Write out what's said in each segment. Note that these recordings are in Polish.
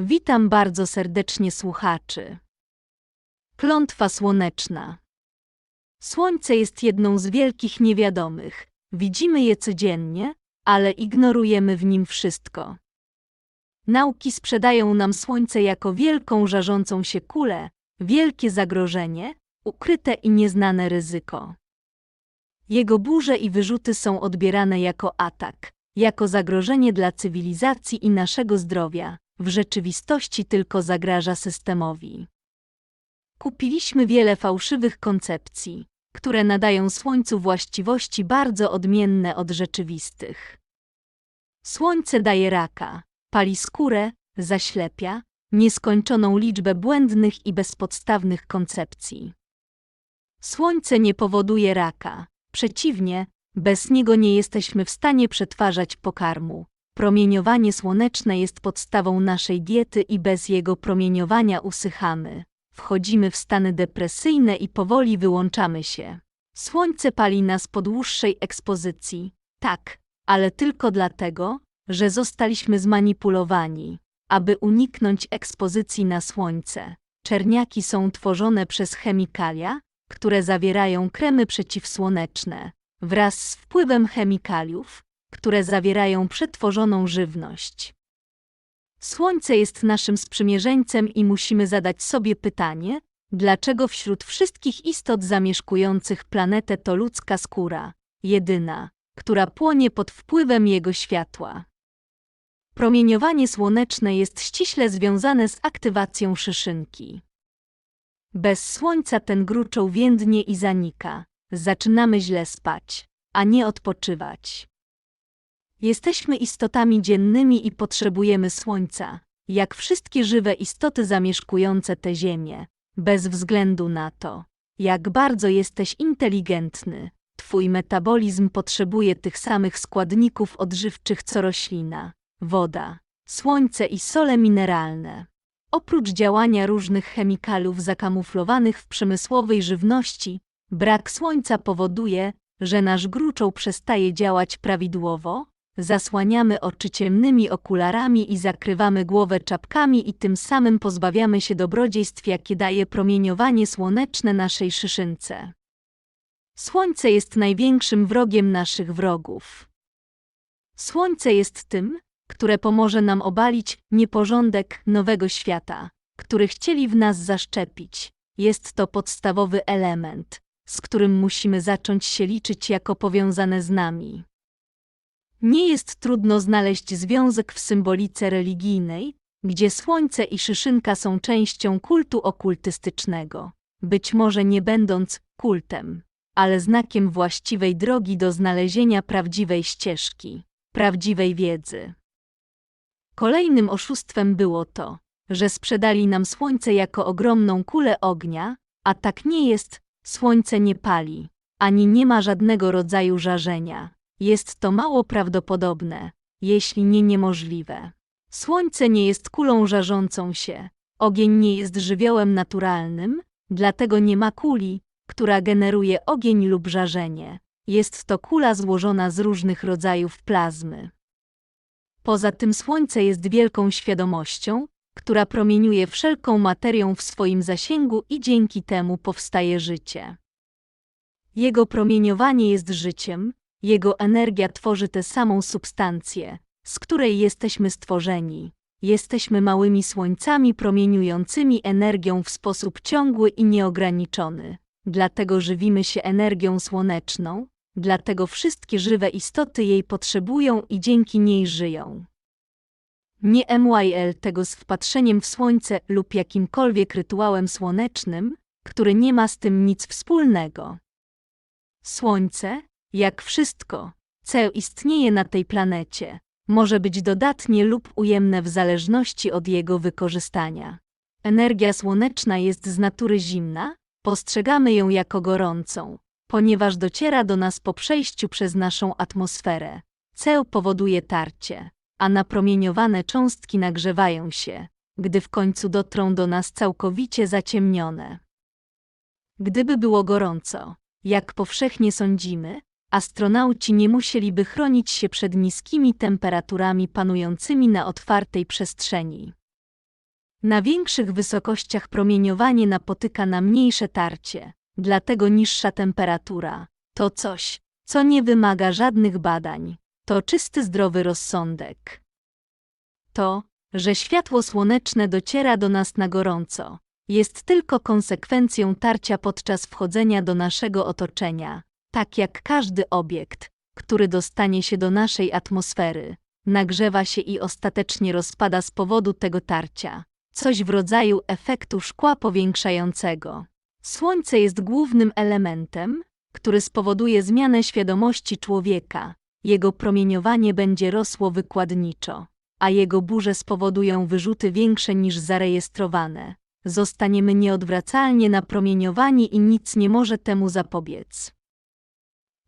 Witam bardzo serdecznie słuchaczy. Klątwa słoneczna. Słońce jest jedną z wielkich niewiadomych. Widzimy je codziennie, ale ignorujemy w nim wszystko. Nauki sprzedają nam Słońce jako wielką żarzącą się kulę, wielkie zagrożenie, ukryte i nieznane ryzyko. Jego burze i wyrzuty są odbierane jako atak, jako zagrożenie dla cywilizacji i naszego zdrowia, w rzeczywistości tylko zagraża systemowi. Kupiliśmy wiele fałszywych koncepcji, które nadają Słońcu właściwości bardzo odmienne od rzeczywistych. Słońce daje raka, pali skórę, zaślepia, nieskończoną liczbę błędnych i bezpodstawnych koncepcji. Słońce nie powoduje raka, przeciwnie, bez niego nie jesteśmy w stanie przetwarzać pokarmu. Promieniowanie słoneczne jest podstawą naszej diety i bez jego promieniowania usychamy. Wchodzimy w stany depresyjne i powoli wyłączamy się. Słońce pali nas po dłuższej ekspozycji. Tak, ale tylko dlatego, że zostaliśmy zmanipulowani. Aby uniknąć ekspozycji na słońce, czerniaki są tworzone przez chemikalia, które zawierają kremy przeciwsłoneczne, wraz z wpływem chemikaliów, które zawierają przetworzoną żywność. Słońce jest naszym sprzymierzeńcem i musimy zadać sobie pytanie, dlaczego wśród wszystkich istot zamieszkujących planetę to ludzka skóra, jedyna, która płonie pod wpływem jego światła. Promieniowanie słoneczne jest ściśle związane z aktywacją szyszynki. Bez słońca ten gruczoł więdnie i zanika. Zaczynamy źle spać, a nie odpoczywać. Jesteśmy istotami dziennymi i potrzebujemy słońca, jak wszystkie żywe istoty zamieszkujące tę ziemię, bez względu na to, jak bardzo jesteś inteligentny. Twój metabolizm potrzebuje tych samych składników odżywczych co roślina woda, słońce i sole mineralne. Oprócz działania różnych chemikalów zakamuflowanych w przemysłowej żywności, brak słońca powoduje, że nasz gruczoł przestaje działać prawidłowo, zasłaniamy oczy ciemnymi okularami i zakrywamy głowę czapkami i tym samym pozbawiamy się dobrodziejstw, jakie daje promieniowanie słoneczne naszej szyszynce. Słońce jest największym wrogiem naszych wrogów. Słońce jest tym, które pomoże nam obalić nieporządek nowego świata, który chcieli w nas zaszczepić. Jest to podstawowy element, z którym musimy zacząć się liczyć jako powiązane z nami. Nie jest trudno znaleźć związek w symbolice religijnej, gdzie słońce i szyszynka są częścią kultu okultystycznego, być może nie będąc kultem, ale znakiem właściwej drogi do znalezienia prawdziwej ścieżki, prawdziwej wiedzy. Kolejnym oszustwem było to, że sprzedali nam słońce jako ogromną kulę ognia, a tak nie jest, słońce nie pali, ani nie ma żadnego rodzaju żarzenia. Jest to mało prawdopodobne, jeśli nie niemożliwe. Słońce nie jest kulą żarzącą się, ogień nie jest żywiołem naturalnym, dlatego nie ma kuli, która generuje ogień lub żarzenie. Jest to kula złożona z różnych rodzajów plazmy. Poza tym Słońce jest wielką świadomością, która promieniuje wszelką materią w swoim zasięgu i dzięki temu powstaje życie. Jego promieniowanie jest życiem, jego energia tworzy tę samą substancję, z której jesteśmy stworzeni. Jesteśmy małymi słońcami promieniującymi energią w sposób ciągły i nieograniczony. Dlatego żywimy się energią słoneczną, dlatego wszystkie żywe istoty jej potrzebują i dzięki niej żyją. Nie MYL tego z wpatrzeniem w słońce lub jakimkolwiek rytuałem słonecznym, który nie ma z tym nic wspólnego. Słońce, jak wszystko, co istnieje na tej planecie, może być dodatnie lub ujemne w zależności od jego wykorzystania. Energia słoneczna jest z natury zimna, postrzegamy ją jako gorącą, ponieważ dociera do nas po przejściu przez naszą atmosferę. Ceł powoduje tarcie, a napromieniowane cząstki nagrzewają się, gdy w końcu dotrą do nas całkowicie zaciemnione. Gdyby było gorąco, jak powszechnie sądzimy, astronauci nie musieliby chronić się przed niskimi temperaturami panującymi na otwartej przestrzeni. Na większych wysokościach promieniowanie napotyka na mniejsze tarcie, dlatego niższa temperatura to coś, co nie wymaga żadnych badań. To czysty zdrowy rozsądek. To, że światło słoneczne dociera do nas na gorąco, jest tylko konsekwencją tarcia podczas wchodzenia do naszego otoczenia, tak jak każdy obiekt, który dostanie się do naszej atmosfery, nagrzewa się i ostatecznie rozpada z powodu tego tarcia, coś w rodzaju efektu szkła powiększającego. Słońce jest głównym elementem, który spowoduje zmianę świadomości człowieka. Jego promieniowanie będzie rosło wykładniczo, a jego burze spowodują wyrzuty większe niż zarejestrowane. Zostaniemy nieodwracalnie napromieniowani i nic nie może temu zapobiec.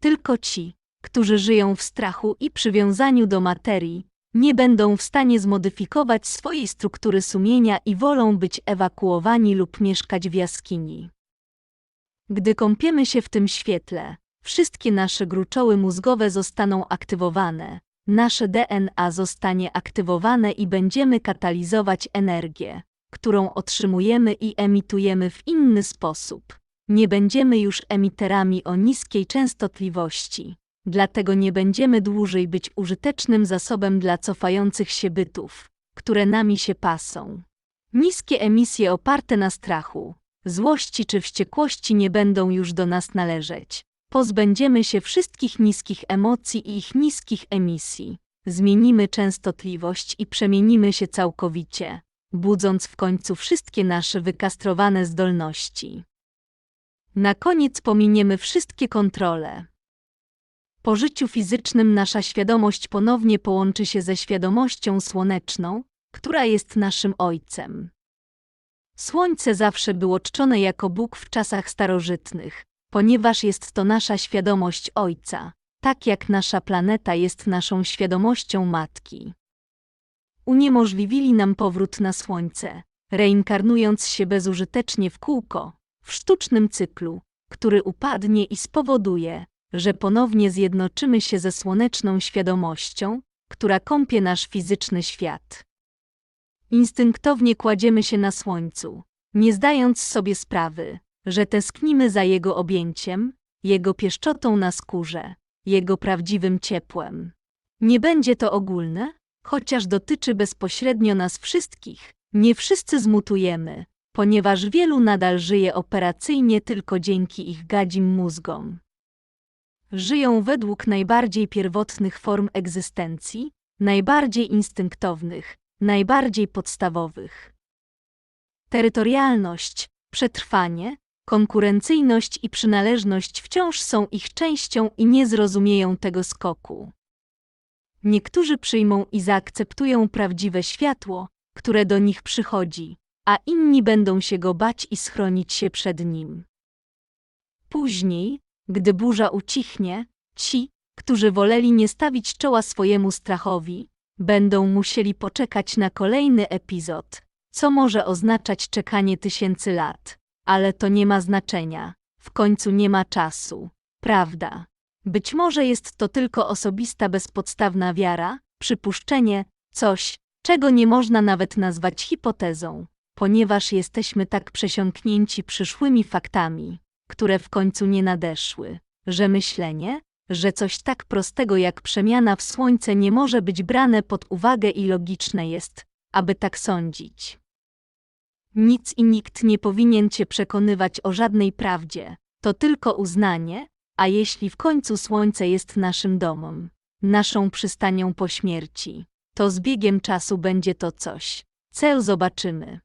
Tylko ci, którzy żyją w strachu i przywiązaniu do materii, nie będą w stanie zmodyfikować swojej struktury sumienia i wolą być ewakuowani lub mieszkać w jaskini. Gdy kąpiemy się w tym świetle, wszystkie nasze gruczoły mózgowe zostaną aktywowane, nasze DNA zostanie aktywowane i będziemy katalizować energię, którą otrzymujemy i emitujemy w inny sposób. Nie będziemy już emiterami o niskiej częstotliwości, dlatego nie będziemy dłużej być użytecznym zasobem dla cofających się bytów, które nami się pasą. Niskie emisje oparte na strachu, złości czy wściekłości nie będą już do nas należeć. Pozbędziemy się wszystkich niskich emocji i ich niskich emisji. Zmienimy częstotliwość i przemienimy się całkowicie, budząc w końcu wszystkie nasze wykastrowane zdolności. Na koniec pominiemy wszystkie kontrole. Po życiu fizycznym nasza świadomość ponownie połączy się ze świadomością słoneczną, która jest naszym Ojcem. Słońce zawsze było czczone jako Bóg w czasach starożytnych, ponieważ jest to nasza świadomość Ojca, tak jak nasza planeta jest naszą świadomością Matki. Uniemożliwili nam powrót na Słońce, reinkarnując się bezużytecznie w kółko, w sztucznym cyklu, który upadnie i spowoduje, że ponownie zjednoczymy się ze słoneczną świadomością, która kąpie nasz fizyczny świat. Instynktownie kładziemy się na słońcu, nie zdając sobie sprawy, że tęsknimy za jego objęciem, jego pieszczotą na skórze, jego prawdziwym ciepłem. Nie będzie to ogólne, chociaż dotyczy bezpośrednio nas wszystkich. Nie wszyscy zmutujemy, ponieważ wielu nadal żyje operacyjnie tylko dzięki ich gadzim mózgom. Żyją według najbardziej pierwotnych form egzystencji, najbardziej instynktownych, najbardziej podstawowych. Terytorialność, przetrwanie, konkurencyjność i przynależność wciąż są ich częścią i nie zrozumieją tego skoku. Niektórzy przyjmą i zaakceptują prawdziwe światło, które do nich przychodzi, a inni będą się go bać i schronić się przed nim. Później, gdy burza ucichnie, ci, którzy woleli nie stawić czoła swojemu strachowi, będą musieli poczekać na kolejny epizod, co może oznaczać czekanie tysięcy lat. Ale to nie ma znaczenia. W końcu nie ma czasu. Prawda. Być może jest to tylko osobista bezpodstawna wiara, przypuszczenie, coś, czego nie można nawet nazwać hipotezą, ponieważ jesteśmy tak przesiąknięci przyszłymi faktami, które w końcu nie nadeszły, że myślenie, że coś tak prostego jak przemiana w słońce nie może być brane pod uwagę i logiczne jest, aby tak sądzić. Nic i nikt nie powinien cię przekonywać o żadnej prawdzie, to tylko uznanie, a jeśli w końcu słońce jest naszym domem, naszą przystanią po śmierci, to z biegiem czasu będzie to coś. Cel zobaczymy.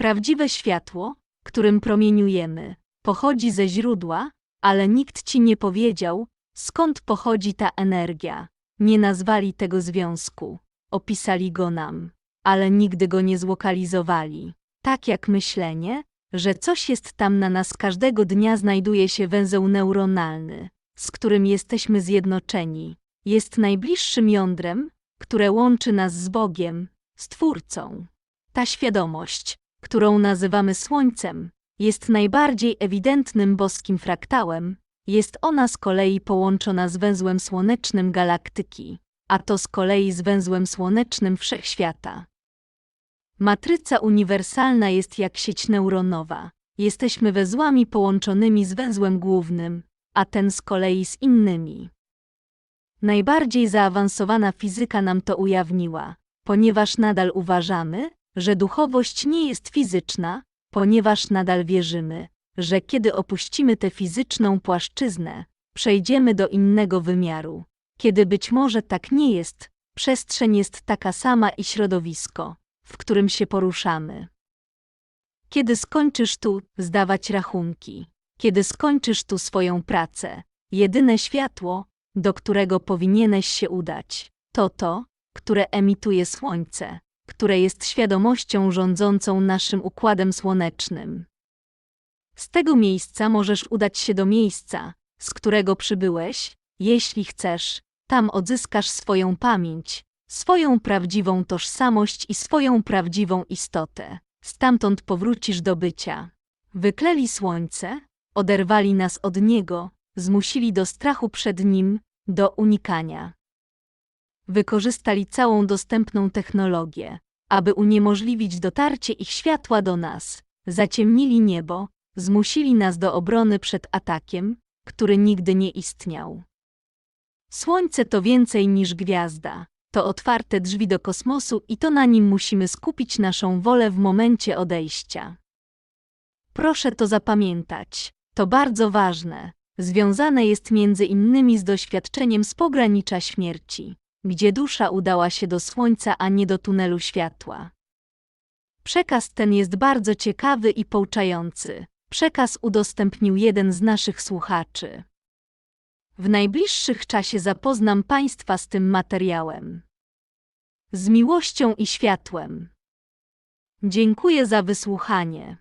Prawdziwe światło, którym promieniujemy, pochodzi ze źródła, ale nikt ci nie powiedział, skąd pochodzi ta energia. Nie nazwali tego związku, opisali go nam, ale nigdy go nie zlokalizowali. Tak jak myślenie, że coś jest tam na nas każdego dnia znajduje się węzeł neuronalny, z którym jesteśmy zjednoczeni. Jest najbliższym jądrem, które łączy nas z Bogiem, Stwórcą. Ta świadomość, którą nazywamy Słońcem, jest najbardziej ewidentnym boskim fraktałem, jest ona z kolei połączona z węzłem słonecznym galaktyki, a to z kolei z węzłem słonecznym wszechświata. Matryca uniwersalna jest jak sieć neuronowa. Jesteśmy węzłami połączonymi z węzłem głównym, a ten z kolei z innymi. Najbardziej zaawansowana fizyka nam to ujawniła, ponieważ nadal uważamy, że duchowość nie jest fizyczna, ponieważ nadal wierzymy, że kiedy opuścimy tę fizyczną płaszczyznę, przejdziemy do innego wymiaru. Kiedy być może tak nie jest, przestrzeń jest taka sama i środowisko, w którym się poruszamy. Kiedy skończysz tu zdawać rachunki, kiedy skończysz tu swoją pracę, jedyne światło, do którego powinieneś się udać, to to, które emituje słońce, które jest świadomością rządzącą naszym układem słonecznym. Z tego miejsca możesz udać się do miejsca, z którego przybyłeś, jeśli chcesz, tam odzyskasz swoją pamięć, swoją prawdziwą tożsamość i swoją prawdziwą istotę. Stamtąd powrócisz do bycia. Wykleli słońce, oderwali nas od niego, zmusili do strachu przed nim, do unikania. Wykorzystali całą dostępną technologię, aby uniemożliwić dotarcie ich światła do nas, zaciemnili niebo, zmusili nas do obrony przed atakiem, który nigdy nie istniał. Słońce to więcej niż gwiazda, to otwarte drzwi do kosmosu i to na nim musimy skupić naszą wolę w momencie odejścia. Proszę to zapamiętać, to bardzo ważne, związane jest między innymi z doświadczeniem z pogranicza śmierci, gdzie dusza udała się do słońca, a nie do tunelu światła. Przekaz ten jest bardzo ciekawy i pouczający. Przekaz udostępnił jeden z naszych słuchaczy. W najbliższych czasie zapoznam Państwa z tym materiałem. Z miłością i światłem. Dziękuję za wysłuchanie.